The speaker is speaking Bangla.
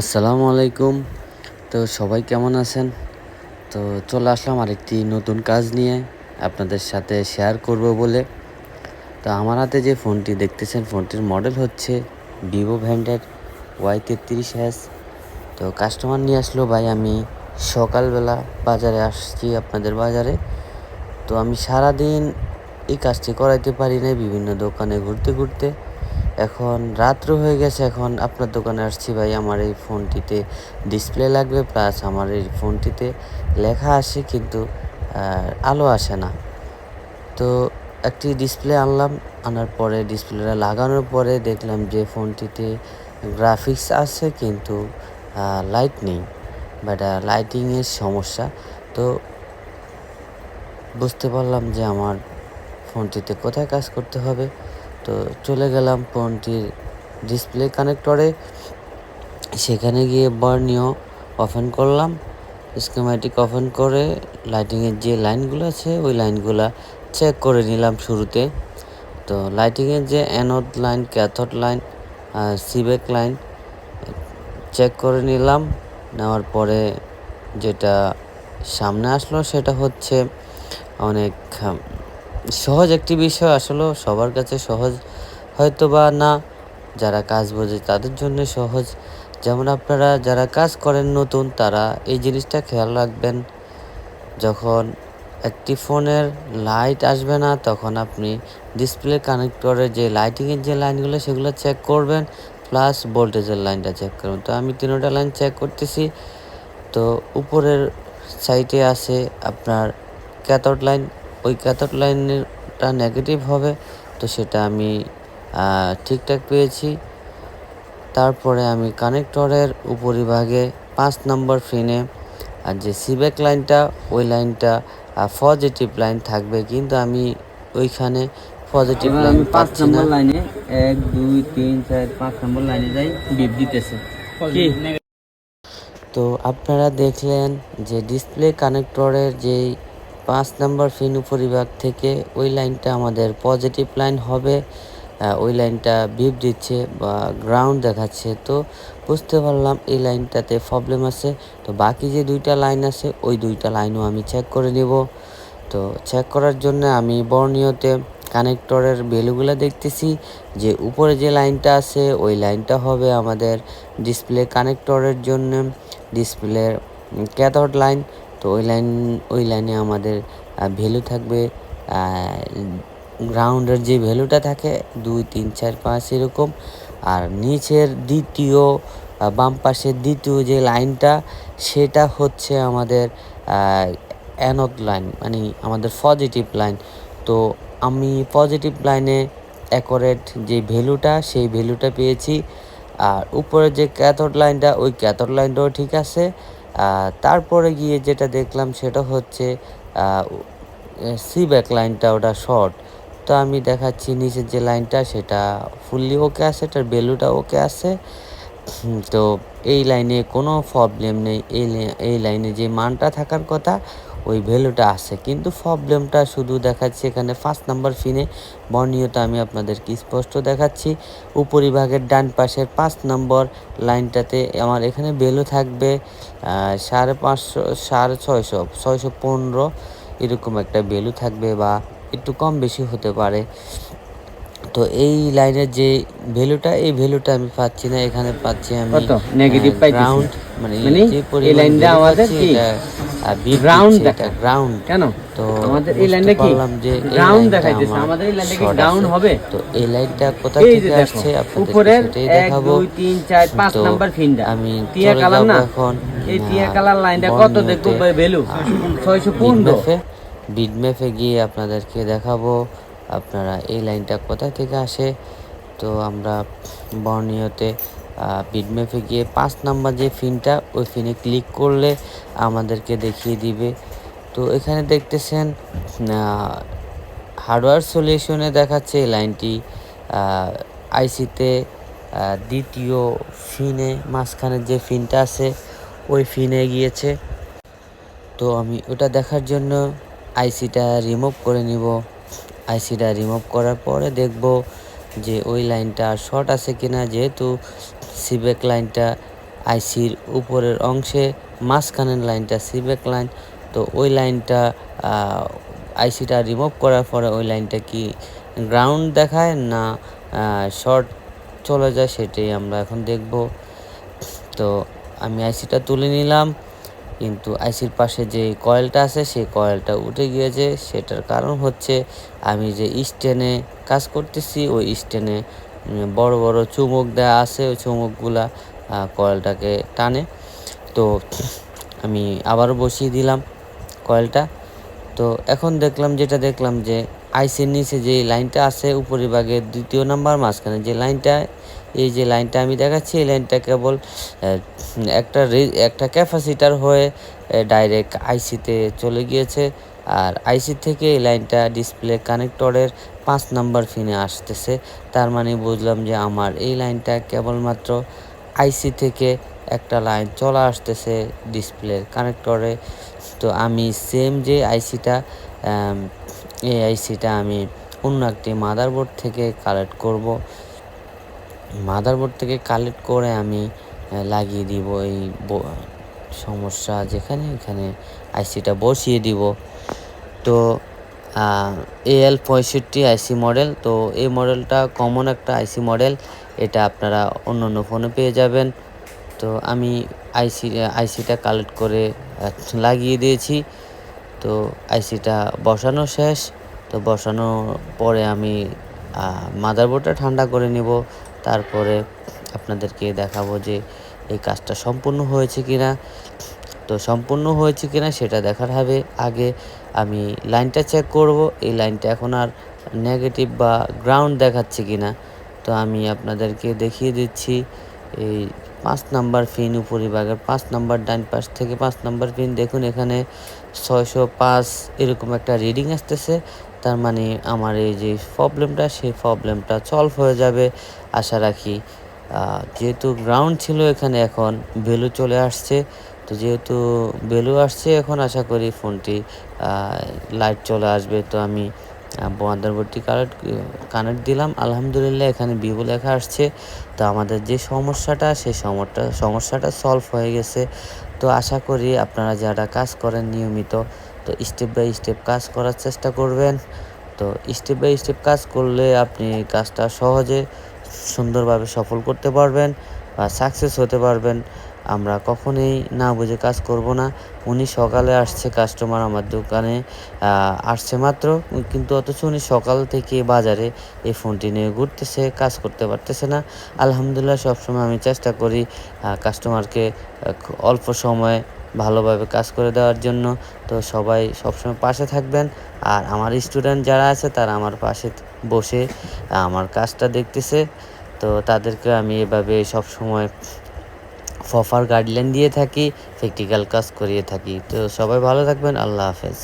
আসসালামু আলাইকুম। তো সবাই কেমন আছেন? তো চলে আসলাম আরেকটি নতুন কাজ নিয়ে আপনাদের সাথে শেয়ার করব বলে। তো আমার হাতে যে ফোনটি দেখতেছেন, ফোনটির মডেল হচ্ছে ভিভো ব্র্যান্ডের ওয়াই তেত্রিশ এস তো কাস্টমার নিয়ে আসলো ভাই, আমি সকালবেলা বাজারে আসছি আপনাদের বাজারে। তো আমি সারাদিন এই কাজটি করাইতে পারি না বিভিন্ন দোকানে ঘুরতে ঘুরতে। এখন রাত্র হয়ে গেছে, এখন আপনার দোকানে আসছি ভাই। আমার এই ফোনটিতে ডিসপ্লে লাগবে প্লাস আমার এই ফোনটিতে লেখা আসে কিন্তু আলো আসে না। তো একটি ডিসপ্লে আনলাম, আনার পরে ডিসপ্লেটা লাগানোর পরে দেখলাম যে ফোনটিতে গ্রাফিক্স আছে কিন্তু লাইট নেই। বাট লাইটিংয়ের সমস্যা। তো বুঝতে পারলাম যে আমার ফোনটিতে কোথায় কাজ করতে হবে। তো চলে গেলাম ফোনটির ডিসপ্লে কানেক্টরে। সেখানে গিয়ে বার্নিও ওপেন করলাম। স্কিম্যাটিক অফেন করে লাইটিংয়ের যে লাইনগুলো আছে, ওই লাইনগুলো চেক করে নিলাম শুরুতে। তো লাইটিংয়ের যে অ্যানোড লাইন ক্যাথড লাইন সিবেক লাইন চেক করে নিলাম। নেওয়ার পরে যেটা সামনে আসলো সেটা হচ্ছে অনেক সহজ একটি বিষয় আসলে সবার কাছে সহজ। হয়তো বা না, যারা কাজ বোঝে তাদের জন্য সহজ। যেমন আপনারা যারা কাজ করেন নতুন, তারা এই জিনিসটা খেয়াল রাখবেন। যখন একটি ফোনের লাইট আসবে না, তখন আপনি ডিসপ্লে কানেক্টরের যে লাইটিংয়ের যে লাইনগুলো, সেগুলো চেক করবেন, প্লাস ভোল্টেজের লাইনটা চেক করবেন। তো আমি তিনোটা লাইন চেক করতেছি। তো উপরের সাইডে আছে আপনার ক্যাথড লাইন ওই ক্যাথড লাইনেরটা নেগেটিভ হবে তো সেটা আমি ঠিকঠাক পেয়েছি। তারপরে আমি কানেক্টরের উপরিভাগে পাঁচ নম্বর ফিনে আর যে সিবেক লাইনটা ওই লাইনটা পজিটিভ লাইন থাকবে কিন্তু আমি ওইখানে পজিটিভ লাইন পাঁচ নম্বর লাইনে এক দুই তিন চার পাঁচ নম্বর লাইনে যাই বিপ দিতেছে। তো আপনারা দেখলেন যে ডিসপ্লে কানেক্টরের যেই পাঁচ নাম্বার ফিন উপরিভাগ থেকে ওই লাইনটা আমাদের পজিটিভ লাইন হবে ওই লাইনটা বিপ দিচ্ছে বা গ্রাউন্ড দেখাচ্ছে। তো বুঝতে পারলাম এই লাইনটাতে প্রবলেম আছে। তো বাকি যে দুইটা লাইন আছে, ওই দুইটা লাইনও আমি চেক করে নেব। তো চেক করার জন্য আমি বর্ণীয়তে কানেক্টরের ভ্যালুগুলো দেখতেছি। যে উপরে যে লাইনটা আছে, ওই লাইনটা হবে আমাদের ডিসপ্লে কানেক্টরের জন্য। ডিসপ্লের ক্যাথড লাইন তো ওই লাইন, ওই লাইনে আমাদের ভ্যালু থাকবে গ্রাউন্ডের যে ভ্যালুটা থাকে, দুই, তিন, চার, পাঁচ এরকম। আর নিচের দ্বিতীয় বাম পাশের দ্বিতীয় যে লাইনটা, সেটা হচ্ছে আমাদের অ্যানোড লাইন মানে আমাদের পজিটিভ লাইন তো আমি পজিটিভ লাইনে অ্যাকোরেট যে ভ্যালুটা, সেই ভ্যালুটা পেয়েছি। আর উপরে যে ক্যাথড লাইনটা ওই ক্যাথড লাইনটাও ঠিক আছে। তারপরে গিয়ে যেটা দেখলাম সেটা হচ্ছে সি ব্যাক লাইনটা ওটা শর্ট। তো আমি দেখাচ্ছি নিচের যে লাইনটা সেটা ফুললি ওকে আছে এটার ভ্যালুটা ওকে আছে। তো এই লাইনে কোনো প্রবলেম নেই। এই এই লাইনে যে মানটা থাকার কথা ওই ভ্যালুটা আসে কিন্তু প্রবলেমটা শুধু দেখাচ্ছি এখানে ফার্স্ট নাম্বার ফিনে বর্ণীয়তা আমি আপনাদেরকে স্পষ্ট দেখাচ্ছি। উপরিভাগের ডান পাশের পাঁচ নম্বর লাইনটাতে আমার এখানে ভ্যালু থাকবে সাড়ে পাঁচশো, সাড়ে ছয়শো ছয়শো পনেরো এরকম একটা ভ্যালু থাকবে বা একটু কম বেশি হতে পারে। তো এই লাইনের যে ভ্যালুটা এই ভ্যালুটা আমি পাচ্ছি না। এখানে পাচ্ছি আমি কত? Negative পাইতেছি। গ্রাউন্ড মানে মানে এই লাইনটা আমাদের কি? দেখায়। এটা গ্রাউন্ড কেন? তো আমাদের এই লাইনটা কি? যে গ্রাউন্ড দেখাইতেছে। আমাদের এই লাইনটা কি গ্রাউন্ড হবে? তো এই লাইনটা কোথা থেকে আসছে? আপনাদের উপরের দেখাবো। দুই তিন চার পাঁচ তো নাম্বার ফিনটা আমি টিয়া কালার না? এখন এই টিয়া কালার লাইনটা কত দেখব। ভ্যালু ছয়শো পনেরো। বিডম্যাপে বিডম্যাপে গিয়ে আপনাদেরকে দেখাবো। আপনারা এই লাইনটা কোথা থেকে আসে? তো আমরা বর্ণীয়তে বিডম্যাপে গিয়ে পাঁচ নাম্বার যে ফিনটা, ওই ফিনে ক্লিক করলে আমাদেরকে দেখিয়ে দিবে। তো এখানে দেখতেছেন হার্ডওয়্যার সলিউশনে দেখাচ্ছে এই লাইনটি আইসিতে দ্বিতীয় ফিনে মাঝখানের যে ফিনটা আছে, ওই ফিনে গিয়েছে। তো আমি ওটা দেখার জন্য আইসিটা রিমুভ করে নিব। আইসিটা রিমুভ করার পরে দেখব যে ওই লাইনটা শর্ট আছে কিনা, যেহেতু সিবেক লাইনটা আইসির উপরের অংশে মাঝখানের লাইনটা সিবেক লাইন তো ওই লাইনটা আইসিটা রিমুভ করার পরে ওই লাইনটা কি গ্রাউন্ড দেখায় না শর্ট চলে যায়, সেটাই আমরা এখন দেখব। তো আমি আইসিটা তুলে নিলাম। কিন্তু আইসির পাশে যে কয়েলটা আছে, সেই কয়েলটা উঠে গিয়েছে। সেটার কারণ হচ্ছে আমি যে স্টেনে কাজ করতেছি, ওই স্টেনে বড় বড় চুমুক দেওয়া আছে, ওই চুমুকগুলা কয়েলটাকে টানে। তো আমি আবারও বসিয়ে দিলাম কয়েলটা। তো এখন দেখলাম, যেটা দেখলাম যে আইসির নিচে যে লাইনটা আছে উপরিভাগে দ্বিতীয় নাম্বার, মাঝখানে যে লাইনটা এই যে লাইনটা আমি দেখাচ্ছি, এই লাইনটা কেবল একটা একটা ক্যাপাসিটার হয়ে ডাইরেক্ট আইসিতে চলে গিয়েছে। আর আইসি থেকে এই লাইনটা ডিসপ্লে কানেক্টরের পাঁচ নাম্বার ফিনে আসতেছে। তার মানে বুঝলাম যে আমার এই লাইনটা কেবলমাত্র আইসি থেকে একটা লাইন চলে আসতেছে ডিসপ্লের কানেক্টরে। তো আমি সেম যে আইসিটা এই আইসিটা আমি অন্য একটি মাদারবোর্ড থেকে কালেক্ট করব। মাদারবোর্ড থেকে কালেক্ট করে আমি লাগিয়ে দিব এই সমস্যা যেখানে এখানে আইসিটা বসিয়ে দিব। তো এল পঁয়ষট্টি আইসি মডেল তো এই মডেলটা কমন একটা আইসি মডেল এটা আপনারা অন্য অন্য ফোনে পেয়ে যাবেন। তো আমি আইসি আইসিটা কালেক্ট করে লাগিয়ে দিয়েছি। তো আইসিটা বসানো শেষ। তো বসানোর পরে আমি মাদারবোর্ডটা ঠান্ডা করে নেব। তারপরে আপনাদেরকে দেখাবো যে এই কাজটা সম্পূর্ণ হয়েছে কি না তো সম্পূর্ণ হয়েছে কি না সেটা দেখার হবে। আগে আমি লাইনটা চেক করব, এই লাইনটা এখন আর নেগেটিভ বা গ্রাউন্ড দেখাচ্ছে কি না তো আমি আপনাদেরকে দেখিয়ে দিচ্ছি, এই পাঁচ নাম্বার পিন উপরিভাগের পাঁচ নাম্বার ডান পাশ থেকে পাঁচ নাম্বার ফিন। দেখুন এখানে ছয়শো পাঁচ এরকম একটা রিডিং আসতেছে। তার মানে আমার এই যে প্রবলেমটা সেই প্রবলেমটা সলভ হয়ে যাবে, আশা রাখি। যেহেতু গ্রাউন্ড ছিল এখানে এখন ভ্যালু চলে আসছে। তো যেহেতু ভ্যালু আসছে এখন, আশা করি ফোনটি লাইট চলে আসবে। তো আমি মাদারবোর্ডটি কানেক্ট কানেক্ট দিলাম। আলহামদুলিল্লাহ, এখানে ভিভো লেখা আসছে। তো আমাদের যে সমস্যাটা, সেই সমস্যা, সমস্যাটা সলভ হয়ে গেছে। তো আশা করি আপনারা যারা কাজ করেন নিয়মিত, তো স্টেপ বাই স্টেপ কাজ করার চেষ্টা করবেন। তো স্টেপ বাই স্টেপ কাজ করলে আপনি কাজটা সহজে সুন্দরভাবে সফল করতে পারবেন বা সাকসেস হতে পারবেন। আমরা কখনোই না বুঝে কাজ করব না। উনি সকালে আসছে কাস্টমার আমার দোকানে আসছে মাত্র। কিন্তু অথচ উনি সকাল থেকে বাজারে এই ফোনটি নিয়ে ঘুরতেছে, কাজ করতে পারতেছে না। আলহামদুলিল্লাহ সবসময় আমি চেষ্টা করি কাস্টমারকে অল্প সময়ে ভালোভাবে কাজ করে দেওয়ার জন্য। তো সবাই সবসময় পাশে থাকবেন। আর আমার স্টুডেন্ট যারা আছে, তারা আমার পাশে বসে আমার কাজটা দেখতেছে। তো তাদেরকে আমি এভাবে সবসময় ফফার গাইডলাইন দিয়ে থাকি প্র্যাকটিক্যাল কাজ করিয়ে থাকি। তো সবাই ভালো থাকবেন আল্লাহ হাফেজ।